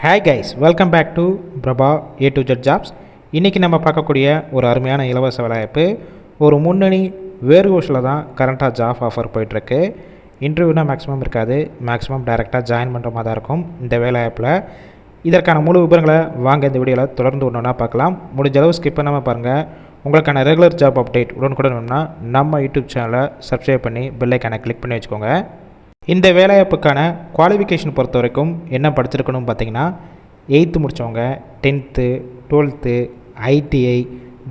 Hi guys welcome back to Prabha A to Z jobs இன்றைக்கி நம்ம பார்க்கக்கூடிய ஒரு அருமையான இலவச வேலைவாய்ப்பு ஒரு முன்னணி வேர்கோஷில் தான் கரண்ட்டாக ஜாப் ஆஃபர் போயிட்டுருக்கு. இன்டர்வியூனால் மேக்ஸிமம் இருக்காது மேக்ஸிமம் டைரெக்டாக ஜாயின் பண்ணுற மாதிரி தான் இருக்கும் இந்த வேலைவாய்ப்பில். இதற்கான முழு விவரங்களை வாங்க இந்த வீடியோவில் தொடர்ந்து ஒன்று ஒன்றா பார்க்கலாம். முடிஞ்ச அளவு ஸ்கிப் பண்ணாமல் பாருங்கள் உங்களுக்கான ரெகுலர் ஜாப் அப்டேட் உடனுக்குடன் வேணும்னா நம்ம யூடியூப் சேனலை சப்ஸ்கிரைப் பண்ணி பெல்லைக்கான கிளிக் பண்ணி வச்சுக்கோங்க. இந்த வேலைவாய்ப்புக்கான குவாலிஃபிகேஷன் பொறுத்த வரைக்கும் என்ன படிச்சிருக்கணும்னு பார்த்தீங்கன்னா எயித்து முடித்தவங்க tenth twelfth ITI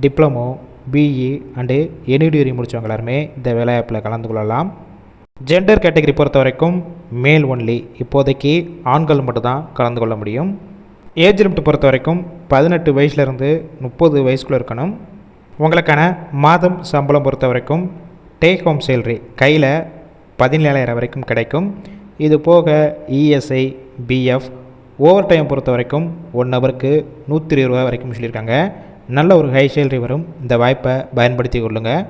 diploma BE and any degree முடித்தவங்க எல்லாருமே இந்த வேலைவாய்ப்பில் கலந்து கொள்ளலாம். ஜெண்டர் கேட்டகரி பொறுத்த வரைக்கும் மேல் ஒன்லி இப்போதைக்கு ஆண்கள் மட்டும்தான் கலந்து கொள்ள முடியும். ஏஜ் லிமிட் பொறுத்த வரைக்கும் பதினெட்டு வயசுலேருந்து முப்பது வயசுக்குள்ளே இருக்கணும். உங்களுக்கான மாதம் சம்பளம் பொறுத்த வரைக்கும் டேக் ஹோம் சேல்ரி கையில் பதினேழாயிரம் வரைக்கும் கிடைக்கும். இது போக இஎஸ்ஐ பிஎஃப் ஓவர் டைம் பொறுத்த வரைக்கும் ஒன் ஹவருக்கு நூற்றி இருபது ரூபா வரைக்கும் சொல்லியிருக்காங்க. நல்ல ஒரு ஹை சேலரி வரும். இந்த வாய்ப்பை பயன்படுத்தி கொள்ளுங்கள்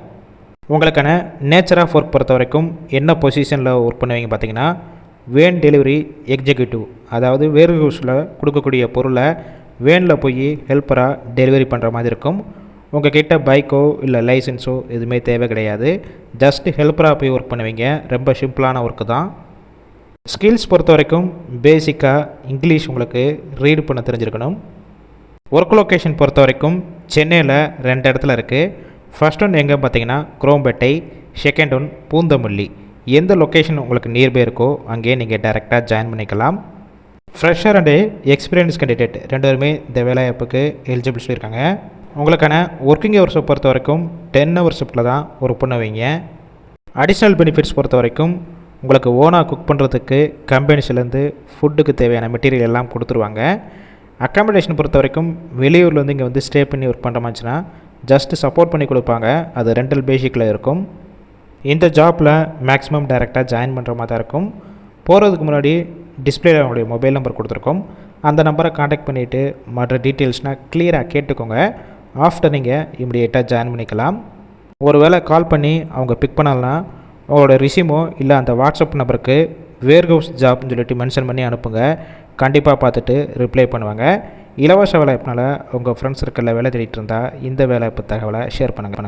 உங்களுக்கான நேச்சர் ஆஃப் ஒர்க் பொறுத்த வரைக்கும் என்ன பொசிஷனில் ஒர்க் பண்ணுவீங்க பார்த்தீங்கன்னா வேன் டெலிவரி எக்ஸிக்யூட்டிவ் அதாவது வேறு ஹவுஸில் கொடுக்கக்கூடிய பொருளை வேனில் போய் ஹெல்ப்பராக டெலிவரி பண்ணுற மாதிரி இருக்கும். உங்கள் கிட்ட பைக்கோ இல்லை லைசன்ஸோ எதுவுமே தேவை கிடையாது. ஜஸ்ட் ஹெல்ப்பராக போய் ஒர்க் பண்ணுவீங்க. ரொம்ப சிம்பிளான ஒர்க்கு தான். ஸ்கில்ஸ் பொறுத்த வரைக்கும் பேசிக்காக இங்கிலீஷ் உங்களுக்கு ரீட் பண்ண தெரிஞ்சிருக்கணும். ஒர்க் லொக்கேஷன் பொறுத்த வரைக்கும் சென்னையில் ரெண்டு இடத்துல இருக்குது ஃபர்ஸ்ட் ஒன் எங்கே பார்த்தீங்கன்னா குரோம்பேட்டை செகண்ட் ஒன் பூந்தமல்லி. எந்த லொக்கேஷன் உங்களுக்கு நியர்பை இருக்கோ அங்கேயே நீங்கள் டைரெக்டாக ஜாயின் பண்ணிக்கலாம். ஃப்ரெஷர் அண்டு எக்ஸ்பீரியன்ஸ் கேண்டிடேட் ரெண்டு பேருமே இந்த வேலைவாய்ப்புக்கு எலிஜிபிள் சொல்லியிருக்காங்க. உங்களுக்கான ஒர்க்கிங் ஹவர்ஸை பொறுத்த வரைக்கும் டென் ஹவர் ஷிஃப்ட்டில் தான் ஒர்க் பண்ணுவீங்க அடிஷ்னல் பெனிஃபிட்ஸ் பொறுத்த வரைக்கும் உங்களுக்கு ஓனாக குக் பண்ணுறதுக்கு கம்பெனிஸ்லேருந்து ஃபுட்டுக்கு தேவையான மெட்டீரியல் எல்லாம் கொடுத்துருவாங்க. அக்காமடேஷன் பொறுத்த வரைக்கும் வெளியூரில் வந்து இங்கே வந்து ஸ்டே பண்ணி ஒர்க் பண்ணுற மாதிரிச்சுன்னா ஜஸ்ட்டு சப்போர்ட் பண்ணி கொடுப்பாங்க. அது ரெண்டல் பேசிக்கில் இருக்கும். இந்த ஜாப்பில் மேக்ஸிமம் டைரெக்டாக ஜாயின் பண்ணுற மாதிரி தான் இருக்கும். போகிறதுக்கு முன்னாடி டிஸ்பிளேல அவங்களுடைய மொபைல் நம்பர் கொடுத்துருக்கோம். அந்த நம்பரை காண்டாக்ட் பண்ணிவிட்டு மற்ற டீட்டெயில்ஸ்னால் கிளியராக கேட்டுக்கோங்க. ஆஃப்டர் நீங்கள் இமிடியேட்டாக ஜாயின் பண்ணிக்கலாம். ஒருவேளை கால் பண்ணி அவங்க பிக் பண்ணலாம் உங்களோட ரிசியூமோ இல்லை அந்த வாட்ஸ்அப் நம்பருக்கு வேர்ஹவுஸ் ஜாப்னு சொல்லிட்டு மென்ஷன் பண்ணி அனுப்புங்க. கண்டிப்பாக பார்த்துட்டு ரிப்ளை பண்ணுவாங்க. இலவச வேலைப்பினால் உங்கள் ஃப்ரெண்ட்ஸ் சர்க்கிளில் வேலை தேடிட்டு இருந்தால் இந்த வேலைப்பு தகவலை ஷேர் பண்ணுங்கள்